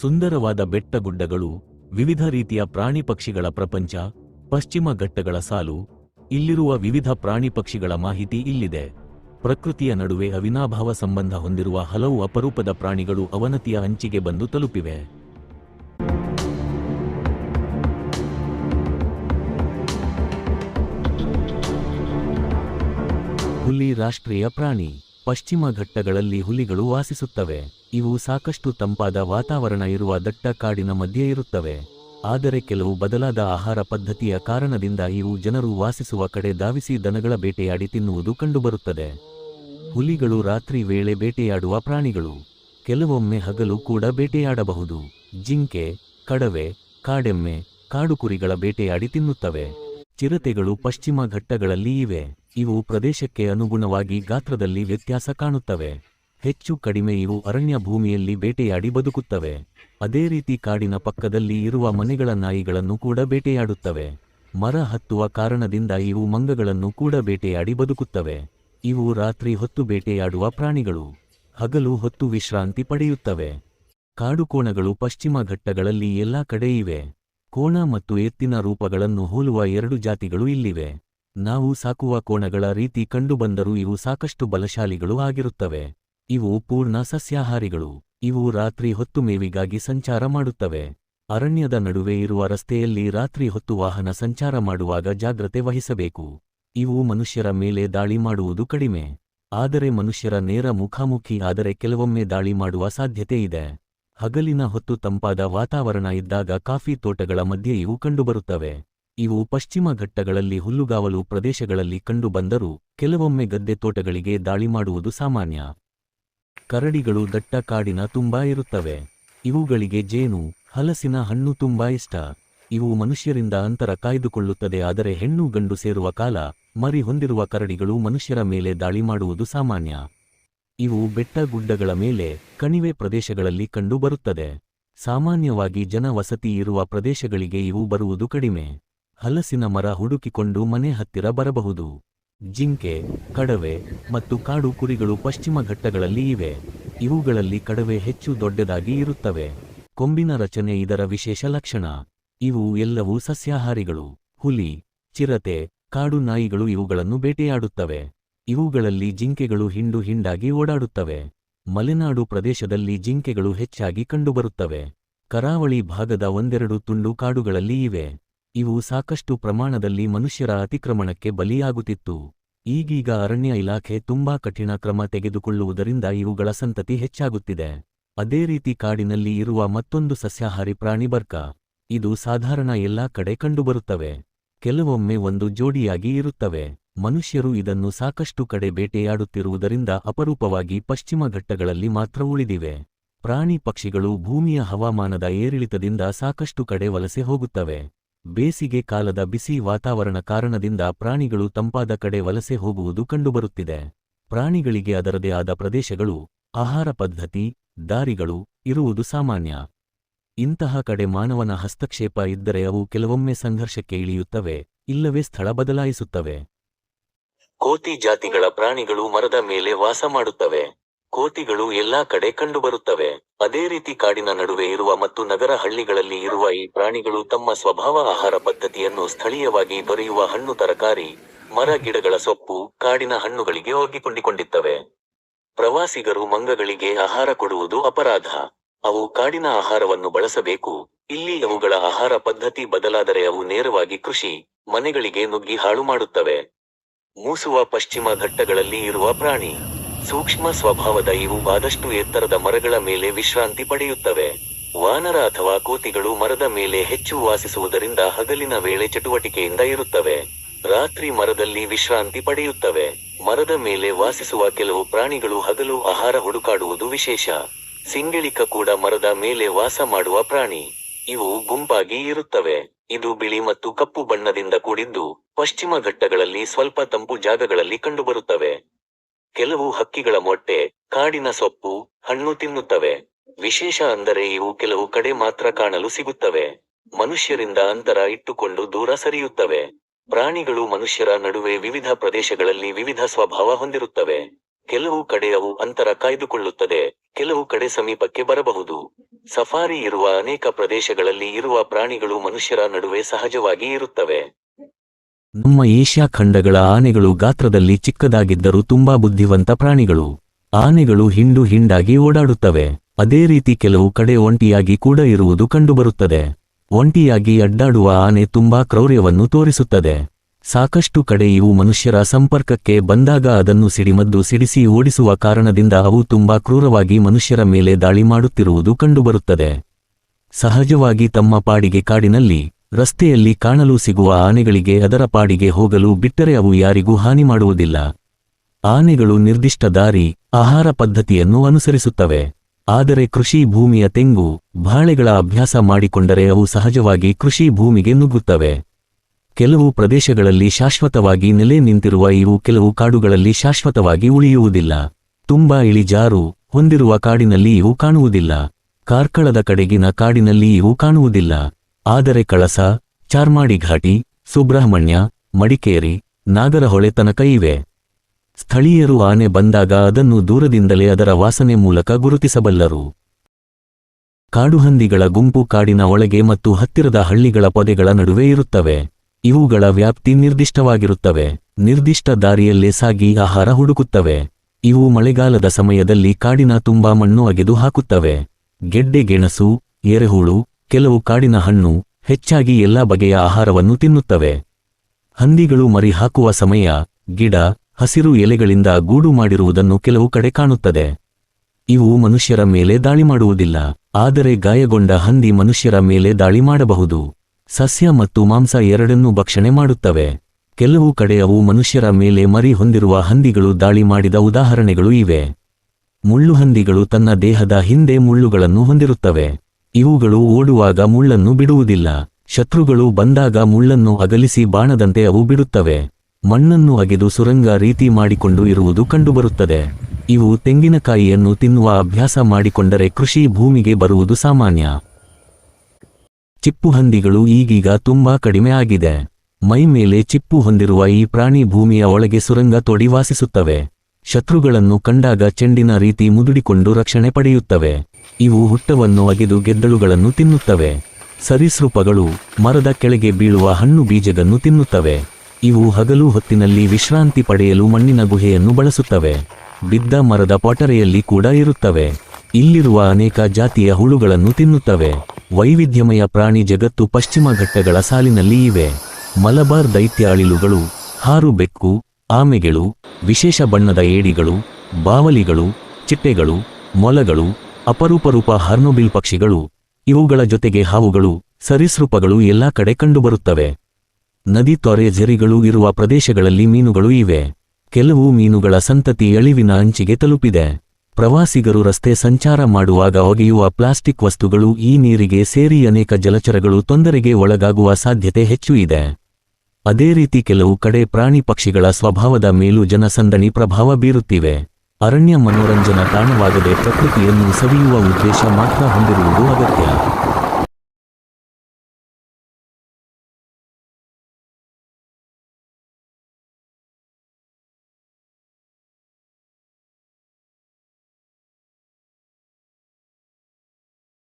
ಸುಂದರವಾದ ಬೆಟ್ಟಗುಡ್ಡಗಳು ವಿವಿಧ ರೀತಿಯ ಪ್ರಾಣಿ ಪಕ್ಷಿಗಳ ಪ್ರಪಂಚ, ಪಶ್ಚಿಮ ಘಟ್ಟಗಳ ಸಾಲು, ಇಲ್ಲಿರುವ ವಿವಿಧ ಪ್ರಾಣಿ ಪಕ್ಷಿಗಳ ಮಾಹಿತಿ ಇಲ್ಲಿದೆ. ಪ್ರಕೃತಿಯ ನಡುವೆ ಅವಿನಾಭಾವ ಸಂಬಂಧ ಹೊಂದಿರುವ ಹಲವು ಅಪರೂಪದ ಪ್ರಾಣಿಗಳು ಅವನತಿಯ ಅಂಚಿಗೆ ಬಂದು ತಲುಪಿವೆ. ಹುಲಿ ರಾಷ್ಟ್ರೀಯ ಪ್ರಾಣಿ ಪಶ್ಚಿಮ ಘಟ್ಟಗಳಲ್ಲಿ ಹುಲಿಗಳು ವಾಸಿಸುತ್ತವೆ. ಇವು ಸಾಕಷ್ಟು ತಂಪಾದ ವಾತಾವರಣ ಇರುವ ದಟ್ಟ ಕಾಡಿನ ಮಧ್ಯೆ ಇರುತ್ತವೆ. ಆದರೆ ಕೆಲವು ಬದಲಾದ ಆಹಾರ ಪದ್ಧತಿಯ ಕಾರಣದಿಂದ ಇವು ಜನರು ವಾಸಿಸುವ ಕಡೆ ಧಾವಿಸಿ ದನಗಳ ಬೇಟೆಯಾಡಿ ತಿನ್ನುವುದು ಕಂಡುಬರುತ್ತದೆ. ಹುಲಿಗಳು ರಾತ್ರಿ ವೇಳೆ ಬೇಟೆಯಾಡುವ ಪ್ರಾಣಿಗಳು. ಕೆಲವೊಮ್ಮೆ ಹಗಲು ಕೂಡ ಬೇಟೆಯಾಡಬಹುದು. ಜಿಂಕೆ, ಕಡವೆ, ಕಾಡೆಮ್ಮೆ, ಕಾಡುಕುರಿಗಳ ಬೇಟೆಯಾಡಿ ತಿನ್ನುತ್ತವೆ. ಚಿರತೆಗಳು ಪಶ್ಚಿಮ ಘಟ್ಟಗಳಲ್ಲಿ ಇವೆ. ಇವು ಪ್ರದೇಶಕ್ಕೆ ಅನುಗುಣವಾಗಿ ಗಾತ್ರದಲ್ಲಿ ವ್ಯತ್ಯಾಸ ಕಾಣುತ್ತವೆ. ಹೆಚ್ಚು ಕಡಿಮೆ ಇವು ಅರಣ್ಯ ಭೂಮಿಯಲ್ಲಿ ಬೇಟೆಯಾಡಿ ಬದುಕುತ್ತವೆ. ಅದೇ ರೀತಿ ಕಾಡಿನ ಪಕ್ಕದಲ್ಲಿ ಇರುವ ಮನೆಗಳ ನಾಯಿಗಳನ್ನು ಕೂಡ ಬೇಟೆಯಾಡುತ್ತವೆ. ಮರ ಹತ್ತುವ ಕಾರಣದಿಂದ ಇವು ಮಂಗಗಳನ್ನು ಕೂಡ ಬೇಟೆಯಾಡಿ ಬದುಕುತ್ತವೆ. ಇವು ರಾತ್ರಿ ಹೊತ್ತು ಬೇಟೆಯಾಡುವ ಪ್ರಾಣಿಗಳು. ಹಗಲು ಹೊತ್ತು ವಿಶ್ರಾಂತಿ ಪಡೆಯುತ್ತವೆ. ಕಾಡುಕೋಣಗಳು ಪಶ್ಚಿಮ ಘಟ್ಟಗಳಲ್ಲಿ ಎಲ್ಲಾ ಕಡೆ ಇವೆ. ಕೋಣ ಮತ್ತು ಎತ್ತಿನ ರೂಪಗಳನ್ನು ಹೋಲುವ ಎರಡು ಜಾತಿಗಳು ಇಲ್ಲಿವೆ. ನಾವು ಸಾಕುವ ಕೋಣಗಳ ರೀತಿ ಕಂಡುಬಂದರೂ ಇವು ಸಾಕಷ್ಟು ಬಲಶಾಲಿಗಳು ಆಗಿರುತ್ತವೆ. ಇವು ಪೂರ್ಣ ಸಸ್ಯಾಹಾರಿಗಳು. ಇವು ರಾತ್ರಿ ಹೊತ್ತು ಮೇವಿಗಾಗಿ ಸಂಚಾರ ಮಾಡುತ್ತವೆ. ಅರಣ್ಯದ ನಡುವೆ ಇರುವ ರಸ್ತೆಯಲ್ಲಿ ರಾತ್ರಿ ಹೊತ್ತು ವಾಹನ ಸಂಚಾರ ಮಾಡುವಾಗ ಜಾಗ್ರತೆ ವಹಿಸಬೇಕು. ಇವು ಮನುಷ್ಯರ ಮೇಲೆ ದಾಳಿ ಮಾಡುವುದು ಕಡಿಮೆ. ಆದರೆ ಮನುಷ್ಯರ ನೇರ ಮುಖಾಮುಖಿ ಆದರೆ ಕೆಲವೊಮ್ಮೆ ದಾಳಿ ಮಾಡುವ ಸಾಧ್ಯತೆ ಇದೆ. ಹಗಲಿನ ಹೊತ್ತು ತಂಪಾದ ವಾತಾವರಣ ಇದ್ದಾಗ ಕಾಫಿ ತೋಟಗಳ ಮಧ್ಯೆ ಇವು ಕಂಡುಬರುತ್ತವೆ. ಇವು ಪಶ್ಚಿಮ ಘಟ್ಟಗಳಲ್ಲಿ ಹುಲ್ಲುಗಾವಲು ಪ್ರದೇಶಗಳಲ್ಲಿ ಕಂಡುಬಂದರೂ ಕೆಲವೊಮ್ಮೆ ಗದ್ದೆ ತೋಟಗಳಿಗೆ ದಾಳಿ ಮಾಡುವುದು ಸಾಮಾನ್ಯ. ಕರಡಿಗಳು ದಟ್ಟ ಕಾಡಿನ ತುಂಬಾ ಇರುತ್ತವೆ. ಇವುಗಳಿಗೆ ಜೇನು, ಹಲಸಿನ ಹಣ್ಣು ತುಂಬಾ ಇಷ್ಟ. ಇವು ಮನುಷ್ಯರಿಂದ ಅಂತರ ಕಾಯ್ದುಕೊಳ್ಳುತ್ತದೆ ಆದರೆ ಹೆಣ್ಣು ಗಂಡು ಸೇರುವ ಕಾಲ, ಮರಿ ಹೊಂದಿರುವ ಕರಡಿಗಳು ಮನುಷ್ಯರ ಮೇಲೆ ದಾಳಿ ಮಾಡುವುದು ಸಾಮಾನ್ಯ. ಇವು ಬೆಟ್ಟ ಗುಡ್ಡಗಳ ಮೇಲೆ, ಕಣಿವೆ ಪ್ರದೇಶಗಳಲ್ಲಿ ಕಂಡುಬರುತ್ತದೆ ಸಾಮಾನ್ಯವಾಗಿ ಜನ ವಸತಿ ಇರುವ ಪ್ರದೇಶಗಳಿಗೆ ಇವು ಬರುವುದು ಕಡಿಮೆ. ಹಲಸಿನ ಮರ ಹುಡುಕಿಕೊಂಡು ಮನೆ ಹತ್ತಿರ ಬರಬಹುದು. ಜಿಂಕೆ, ಕಡವೆ ಮತ್ತು ಕಾಡು ಕುರಿಗಳು ಪಶ್ಚಿಮ ಘಟ್ಟಗಳಲ್ಲಿ ಇವೆ. ಇವುಗಳಲ್ಲಿ ಕಡವೆ ಹೆಚ್ಚು ದೊಡ್ಡದಾಗಿ ಇರುತ್ತವೆ. ಕೊಂಬಿನ ರಚನೆ ಇದರ ವಿಶೇಷ ಲಕ್ಷಣ. ಇವು ಎಲ್ಲವೂ ಸಸ್ಯಾಹಾರಿಗಳು. ಹುಲಿ, ಚಿರತೆ, ಕಾಡು ನಾಯಿಗಳು ಇವುಗಳನ್ನು ಬೇಟೆಯಾಡುತ್ತವೆ. ಇವುಗಳಲ್ಲಿ ಜಿಂಕೆಗಳು ಹಿಂಡು ಹಿಂಡಾಗಿ ಓಡಾಡುತ್ತವೆ. ಮಲೆನಾಡು ಪ್ರದೇಶದಲ್ಲಿ ಜಿಂಕೆಗಳು ಹೆಚ್ಚಾಗಿ ಕಂಡುಬರುತ್ತವೆ. ಕರಾವಳಿ ಭಾಗದ ಒಂದೆರಡು ತುಂಡು ಕಾಡುಗಳಲ್ಲಿ ಇವೆ. ಇವು ಸಾಕಷ್ಟು ಪ್ರಮಾಣದಲ್ಲಿ ಮನುಷ್ಯರ ಅತಿಕ್ರಮಣಕ್ಕೆ ಬಲಿಯಾಗುತ್ತಿತ್ತು. ಈಗೀಗ ಅರಣ್ಯ ಇಲಾಖೆ ತುಂಬಾ ಕಠಿಣ ಕ್ರಮ ತೆಗೆದುಕೊಳ್ಳುವುದರಿಂದ ಇವುಗಳ ಸಂತತಿ ಹೆಚ್ಚಾಗುತ್ತಿದೆ. ಅದೇ ರೀತಿ ಕಾಡಿನಲ್ಲಿ ಇರುವ ಮತ್ತೊಂದು ಸಸ್ಯಾಹಾರಿ ಪ್ರಾಣಿ ಬರ್ಕ. ಇದು ಸಾಧಾರಣ ಎಲ್ಲಾ ಕಡೆ ಕಂಡುಬರುತ್ತವೆ. ಕೆಲವೊಮ್ಮೆ ಒಂದು ಜೋಡಿಯಾಗಿ ಇರುತ್ತವೆ. ಮನುಷ್ಯರು ಇದನ್ನು ಸಾಕಷ್ಟು ಕಡೆ ಬೇಟೆಯಾಡುತ್ತಿರುವುದರಿಂದ ಅಪರೂಪವಾಗಿ ಪಶ್ಚಿಮ ಘಟ್ಟಗಳಲ್ಲಿ ಮಾತ್ರ ಉಳಿದಿವೆ. ಪ್ರಾಣಿ ಪಕ್ಷಿಗಳು ಭೂಮಿಯ ಹವಾಮಾನದ ಏರಿಳಿತದಿಂದ ಸಾಕಷ್ಟು ಕಡೆ ವಲಸೆ ಹೋಗುತ್ತವೆ. ಬೇಸಿಗೆ ಕಾಲದ ಬಿಸಿ ವಾತಾವರಣ ಕಾರಣದಿಂದ ಪ್ರಾಣಿಗಳು ತಂಪಾದ ಕಡೆ ವಲಸೆ ಹೋಗುವುದು ಕಂಡುಬರುತ್ತಿದೆ. ಪ್ರಾಣಿಗಳಿಗೆ ಅದರದೇ ಆದ ಪ್ರದೇಶಗಳು, ಆಹಾರ ಪದ್ಧತಿ, ದಾರಿಗಳು ಇರುವುದು ಸಾಮಾನ್ಯ. ಇಂತಹ ಕಡೆ ಮಾನವನ ಹಸ್ತಕ್ಷೇಪ ಇದ್ದರೆ ಅವು ಕೆಲವೊಮ್ಮೆ ಸಂಘರ್ಷಕ್ಕೆ ಇಳಿಯುತ್ತವೆ, ಇಲ್ಲವೇ ಸ್ಥಳ ಬದಲಾಯಿಸುತ್ತವೆ. ಕೋತಿ ಜಾತಿಗಳ ಪ್ರಾಣಿಗಳು ಮರದ ಮೇಲೆ ವಾಸ ಮಾಡುತ್ತವೆ. ಕೋತಿಗಳು ಎಲ್ಲಾ ಕಡೆ ಕಂಡುಬರುತ್ತವೆ. ಅದೇ ರೀತಿ ಕಾಡಿನ ನಡುವೆ ಇರುವ ಮತ್ತು ನಗರ ಹಳ್ಳಿಗಳಲ್ಲಿ ಇರುವ ಈ ಪ್ರಾಣಿಗಳು ತಮ್ಮ ಸ್ವಭಾವ ಆಹಾರ ಪದ್ಧತಿಯನ್ನು ಸ್ಥಳೀಯವಾಗಿ ದೊರೆಯುವ ಹಣ್ಣು ತರಕಾರಿ, ಮರ ಗಿಡಗಳ ಸೊಪ್ಪು, ಕಾಡಿನ ಹಣ್ಣುಗಳಿಗೆ ಒಗ್ಗಿಕೊಂಡಿಕೊಂಡಿತ್ತವೆ ಪ್ರವಾಸಿಗರು ಮಂಗಗಳಿಗೆ ಆಹಾರ ಕೊಡುವುದು ಅಪರಾಧ. ಅವು ಕಾಡಿನ ಆಹಾರವನ್ನು ಬಳಸಬೇಕು. ಇಲ್ಲಿ ಅವುಗಳ ಆಹಾರ ಪದ್ಧತಿ ಬದಲಾದರೆ ಅವು ನೇರವಾಗಿ ಕೃಷಿ, ಮನೆಗಳಿಗೆ ನುಗ್ಗಿ ಹಾಳು ಮಾಡುತ್ತವೆ. ಮೂಸುವ ಪಶ್ಚಿಮ ಘಟ್ಟಗಳಲ್ಲಿ ಇರುವ ಪ್ರಾಣಿ. ಸೂಕ್ಷ್ಮ ಸ್ವಭಾವದ ಇವು ಆದಷ್ಟು ಎತ್ತರದ ಮರಗಳ ಮೇಲೆ ವಿಶ್ರಾಂತಿ ಪಡೆಯುತ್ತವೆ. ವಾನರ ಅಥವಾ ಕೋತಿಗಳು ಮರದ ಮೇಲೆ ಹೆಚ್ಚು ವಾಸಿಸುವುದರಿಂದ ಹಗಲಿನ ವೇಳೆ ಚಟುವಟಿಕೆಯಿಂದ ಇರುತ್ತವೆ. ರಾತ್ರಿ ಮರದಲ್ಲಿ ವಿಶ್ರಾಂತಿ ಪಡೆಯುತ್ತವೆ. ಮರದ ಮೇಲೆ ವಾಸಿಸುವ ಕೆಲವು ಪ್ರಾಣಿಗಳು ಹಗಲು ಆಹಾರ ಹುಡುಕಾಡುವುದು ವಿಶೇಷ. ಸಿಂಗಳಿಕ ಕೂಡ ಮರದ ಮೇಲೆ ವಾಸ ಮಾಡುವ ಪ್ರಾಣಿ. ಇವು ಗುಂಪಾಗಿ ಇರುತ್ತವೆ. ಇದು ಬಿಳಿ ಮತ್ತು ಕಪ್ಪು ಬಣ್ಣದಿಂದ ಕೂಡಿದ್ದು ಪಶ್ಚಿಮ ಘಟ್ಟಗಳಲ್ಲಿ ಸ್ವಲ್ಪ ತಂಪು ಜಾಗಗಳಲ್ಲಿ ಕಂಡುಬರುತ್ತವೆ. ಕೆಲವು ಹಕ್ಕಿಗಳ ಮೊಟ್ಟೆ, ಕಾಡಿನ ಸೊಪ್ಪು, ಹಣ್ಣು ತಿನ್ನುತ್ತವೆ. ವಿಶೇಷ ಅಂದರೆ ಇವು ಕೆಲವು ಕಡೆ ಮಾತ್ರ ಕಾಣಲು ಸಿಗುತ್ತವೆ. ಮನುಷ್ಯರಿಂದ ಅಂತರ ಇಟ್ಟುಕೊಂಡು ದೂರ ಸರಿಯುತ್ತವೆ. ಪ್ರಾಣಿಗಳು ಮನುಷ್ಯರ ನಡುವೆ ವಿವಿಧ ಪ್ರದೇಶಗಳಲ್ಲಿ ವಿವಿಧ ಸ್ವಭಾವ ಹೊಂದಿರುತ್ತವೆ. ಕೆಲವು ಕಡೆ ಅವು ಅಂತರ ಕಾಯ್ದುಕೊಳ್ಳುತ್ತದೆ, ಕೆಲವು ಕಡೆ ಸಮೀಪಕ್ಕೆ ಬರಬಹುದು. ಸಫಾರಿ ಇರುವ ಅನೇಕ ಪ್ರದೇಶಗಳಲ್ಲಿ ಇರುವ ಪ್ರಾಣಿಗಳು ಮನುಷ್ಯರ ನಡುವೆ ಸಹಜವಾಗಿ ಇರುತ್ತವೆ. ನಮ್ಮ ಏಷ್ಯಾ ಖಂಡಗಳ ಆನೆಗಳು ಗಾತ್ರದಲ್ಲಿ ಚಿಕ್ಕದಾಗಿದ್ದರೂ ತುಂಬಾ ಬುದ್ಧಿವಂತ ಪ್ರಾಣಿಗಳು. ಆನೆಗಳು ಹಿಂಡು ಹಿಂಡಾಗಿ ಓಡಾಡುತ್ತವೆ. ಅದೇ ರೀತಿ ಕೆಲವು ಕಡೆ ಒಂಟಿಯಾಗಿ ಕೂಡ ಇರುವುದು ಕಂಡುಬರುತ್ತದೆ. ಒಂಟಿಯಾಗಿ ಅಡ್ಡಾಡುವ ಆನೆ ತುಂಬಾ ಕ್ರೌರ್ಯವನ್ನು ತೋರಿಸುತ್ತದೆ. ಸಾಕಷ್ಟು ಕಡೆ ಇವು ಮನುಷ್ಯರ ಸಂಪರ್ಕಕ್ಕೆ ಬಂದಾಗ ಅದನ್ನು ಸಿಡಿಮದ್ದು ಸಿಡಿಸಿ ಓಡಿಸುವ ಕಾರಣದಿಂದ ಅವು ತುಂಬಾ ಕ್ರೂರವಾಗಿ ಮನುಷ್ಯರ ಮೇಲೆ ದಾಳಿ ಮಾಡುತ್ತಿರುವುದು ಕಂಡುಬರುತ್ತದೆ. ಸಹಜವಾಗಿ ತಮ್ಮ ಪಾಡಿಗೆ ಕಾಡಿನಲ್ಲಿ ರಸ್ತೆಯಲ್ಲಿ ಕಾಣಲು ಸಿಗುವ ಆನೆಗಳಿಗೆ ಅದರ ಪಾಡಿಗೆ ಹೋಗಲು ಬಿಟ್ಟರೆ ಅವು ಯಾರಿಗೂ ಹಾನಿ ಮಾಡುವುದಿಲ್ಲ. ಆನೆಗಳು ನಿರ್ದಿಷ್ಟ ದಾರಿ, ಆಹಾರ ಪದ್ಧತಿಯನ್ನು ಅನುಸರಿಸುತ್ತವೆ. ಆದರೆ ಕೃಷಿ ಭೂಮಿಯ ತೆಂಗು, ಬಾಳೆಗಳ ಅಭ್ಯಾಸ ಮಾಡಿಕೊಂಡರೆ ಅವು ಸಹಜವಾಗಿ ಕೃಷಿ ಭೂಮಿಗೆ ನುಗ್ಗುತ್ತವೆ. ಕೆಲವು ಪ್ರದೇಶಗಳಲ್ಲಿ ಶಾಶ್ವತವಾಗಿ ನೆಲೆ ನಿಂತಿರುವ ಇವು ಕೆಲವು ಕಾಡುಗಳಲ್ಲಿ ಶಾಶ್ವತವಾಗಿ ಉಳಿಯುವುದಿಲ್ಲ. ತುಂಬಾ ಇಳಿಜಾರು, ಹೊಂದಿರುವ ಕಾಡಿನಲ್ಲಿ ಇವು ಕಾಣುವುದಿಲ್ಲ. ಕಾರ್ಕಳದ ಕಡೆಗಿನ ಕಾಡಿನಲ್ಲಿ ಇವು ಕಾಣುವುದಿಲ್ಲ. ಆದರೆ ಕಳಸ, ಚಾರ್ಮಾಡಿ ಘಾಟಿ, ಸುಬ್ರಹ್ಮಣ್ಯ, ಮಡಿಕೇರಿ, ನಾಗರಹೊಳೆ ತನಕ ಇವೆ. ಸ್ಥಳೀಯರು ಆನೆ ಬಂದಾಗ ಅದನ್ನು ದೂರದಿಂದಲೇ ಅದರ ವಾಸನೆ ಮೂಲಕ ಗುರುತಿಸಬಲ್ಲರು. ಕಾಡುಹಂದಿಗಳ ಗುಂಪು ಕಾಡಿನ ಒಳಗೆ ಮತ್ತು ಹತ್ತಿರದ ಹಳ್ಳಿಗಳ ಪೊದೆಗಳ ನಡುವೆ ಇರುತ್ತವೆ. ಇವುಗಳ ವ್ಯಾಪ್ತಿ ನಿರ್ದಿಷ್ಟವಾಗಿರುತ್ತವೆ. ನಿರ್ದಿಷ್ಟ ದಾರಿಯಲ್ಲೇ ಸಾಗಿ ಆಹಾರ ಹುಡುಕುತ್ತವೆ. ಇವು ಮಳೆಗಾಲದ ಸಮಯದಲ್ಲಿ ಕಾಡಿನ ತುಂಬಾ ಮಣ್ಣು ಅಗೆದು ಹಾಕುತ್ತವೆ. ಗೆಡ್ಡೆ ಗೆಣಸು, ಎರೆಹುಳು ಕೆಲವು ಕಾಡಿನ ಹಣ್ಣು ಹೆಚ್ಚಾಗಿ ಎಲ್ಲಾ ಬಗೆಯ ಆಹಾರವನ್ನು ತಿನ್ನುತ್ತವೆ. ಹಂದಿಗಳು ಮರಿ ಹಾಕುವ ಸಮಯ ಗಿಡ, ಹಸಿರು ಎಲೆಗಳಿಂದ ಗೂಡು ಮಾಡಿರುವುದನ್ನು ಕೆಲವು ಕಡೆ ಕಾಣುತ್ತದೆ. ಇವು ಮನುಷ್ಯರ ಮೇಲೆ ದಾಳಿ ಮಾಡುವುದಿಲ್ಲ, ಆದರೆ ಗಾಯಗೊಂಡ ಹಂದಿ ಮನುಷ್ಯರ ಮೇಲೆ ದಾಳಿ ಮಾಡಬಹುದು. ಸಸ್ಯ ಮತ್ತು ಮಾಂಸ ಎರಡನ್ನೂ ಭಕ್ಷಣೆ ಮಾಡುತ್ತವೆ. ಕೆಲವು ಕಡೆ ಅವು ಮನುಷ್ಯರ ಮೇಲೆ ಮರಿ ಹೊಂದಿರುವ ಹಂದಿಗಳು ದಾಳಿ ಮಾಡಿದ ಉದಾಹರಣೆಗಳು ಇವೆ. ಮುಳ್ಳುಹಂದಿಗಳು ತನ್ನ ದೇಹದ ಹಿಂದೆ ಮುಳ್ಳುಗಳನ್ನು ಹೊಂದಿರುತ್ತವೆ. ಇವುಗಳು ಓಡುವಾಗ ಮುಳ್ಳನ್ನು ಬಿಡುವುದಿಲ್ಲ. ಶತ್ರುಗಳು ಬಂದಾಗ ಮುಳ್ಳನ್ನು ಅಗಲಿಸಿ ಬಾಣದಂತೆ ಅವು ಬಿಡುತ್ತವೆ. ಮಣ್ಣನ್ನು ಅಗೆದು ಸುರಂಗ ರೀತಿ ಮಾಡಿಕೊಂಡು ಇರುವುದು ಕಂಡುಬರುತ್ತದೆ. ಇವು ತೆಂಗಿನಕಾಯಿಯನ್ನು ತಿನ್ನುವ ಅಭ್ಯಾಸ ಮಾಡಿಕೊಂಡರೆ ಕೃಷಿ ಭೂಮಿಗೆ ಬರುವುದು ಸಾಮಾನ್ಯ. ಚಿಪ್ಪುಹಂದಿಗಳು ಈಗೀಗ ತುಂಬಾ ಕಡಿಮೆ ಆಗಿದೆ. ಮೈ ಮೇಲೆ ಚಿಪ್ಪು ಹೊಂದಿರುವ ಈ ಪ್ರಾಣಿ ಭೂಮಿಯ ಒಳಗೆ ಸುರಂಗ ತೋಡಿ ವಾಸಿಸುತ್ತವೆ. ಶತ್ರುಗಳನ್ನು ಕಂಡಾಗ ಚೆಂಡಿನ ರೀತಿ ಮುದುಡಿಕೊಂಡು ರಕ್ಷಣೆ ಪಡೆಯುತ್ತವೆ. ಇವು ಹುಟ್ಟವನ್ನು ಅಗೆದು ಗೆದ್ದಳುಗಳನ್ನು ತಿನ್ನುತ್ತವೆ. ಸರೀಸೃಪಗಳು ಮರದ ಕೆಳಗೆ ಬೀಳುವ ಹಣ್ಣು ಬೀಜವನ್ನು ತಿನ್ನುತ್ತವೆ. ಇವು ಹಗಲು ಹೊತ್ತಿನಲ್ಲಿ ವಿಶ್ರಾಂತಿ ಪಡೆಯಲು ಮಣ್ಣಿನ ಗುಹೆಯನ್ನು ಬಳಸುತ್ತವೆ. ಬಿದ್ದ ಮರದ ಪೊಟರೆಯಲ್ಲಿ ಕೂಡ ಇರುತ್ತವೆ. ಇಲ್ಲಿರುವ ಅನೇಕ ಜಾತಿಯ ಹುಳುಗಳನ್ನು ತಿನ್ನುತ್ತವೆ. ವೈವಿಧ್ಯಮಯ ಪ್ರಾಣಿ ಜಗತ್ತು ಪಶ್ಚಿಮ ಘಟ್ಟಗಳ ಸಾಲಿನಲ್ಲಿ ಇವೆ. ಮಲಬಾರ್ ದೈತ್ಯ ಅಳಿಲುಗಳು ಹಾರು ಬೆಕ್ಕು, ಆಮೆಗಳು, ವಿಶೇಷ ಬಣ್ಣದ ಏಡಿಗಳು, ಬಾವಲಿಗಳು, ಚಿಟ್ಟೆಗಳು, ಮೊಲಗಳು ಅಪರೂಪರೂಪ ಹಾರ್ನೋಬಿಲ್ ಪಕ್ಷಿಗಳು, ಇವುಗಳ ಜೊತೆಗೆ ಹಾವುಗಳು, ಸರಿಸೃಪಗಳು ಎಲ್ಲಾ ಕಡೆ ಕಂಡುಬರುತ್ತವೆ. ನದಿ ತೊರೆ ಝರಿಗಳು ಇರುವ ಪ್ರದೇಶಗಳಲ್ಲಿ ಮೀನುಗಳು ಇವೆ. ಕೆಲವು ಮೀನುಗಳ ಸಂತತಿ ಅಳಿವಿನ ಅಂಚಿಗೆ ತಲುಪಿದೆ. ಪ್ರವಾಸಿಗರು ರಸ್ತೆ ಸಂಚಾರ ಮಾಡುವಾಗ ಒಗೆಯುವ ಪ್ಲಾಸ್ಟಿಕ್ ವಸ್ತುಗಳು ಈ ನೀರಿಗೆ ಸೇರಿ ಅನೇಕ ಜಲಚರಗಳು ತೊಂದರೆಗೆ ಒಳಗಾಗುವ ಸಾಧ್ಯತೆ ಹೆಚ್ಚು ಇದೆ. ಅದೇ ರೀತಿ ಕೆಲವು ಕಡೆ ಪ್ರಾಣಿ ಪಕ್ಷಿಗಳ ಸ್ವಭಾವದ ಮೇಲೂ ಜನಸಂದಣಿ ಪ್ರಭಾವ ಬೀರುತ್ತಿವೆ. ಅರಣ್ಯ ಮನೋರಂಜನಾ ತಾಣವಾಗದೆ ಪ್ರಕೃತಿಯನ್ನು ಸವಿಯುವ ಉದ್ದೇಶ ಮಾತ್ರ ಹೊಂದಿರುವುದು ಅಗತ್ಯ.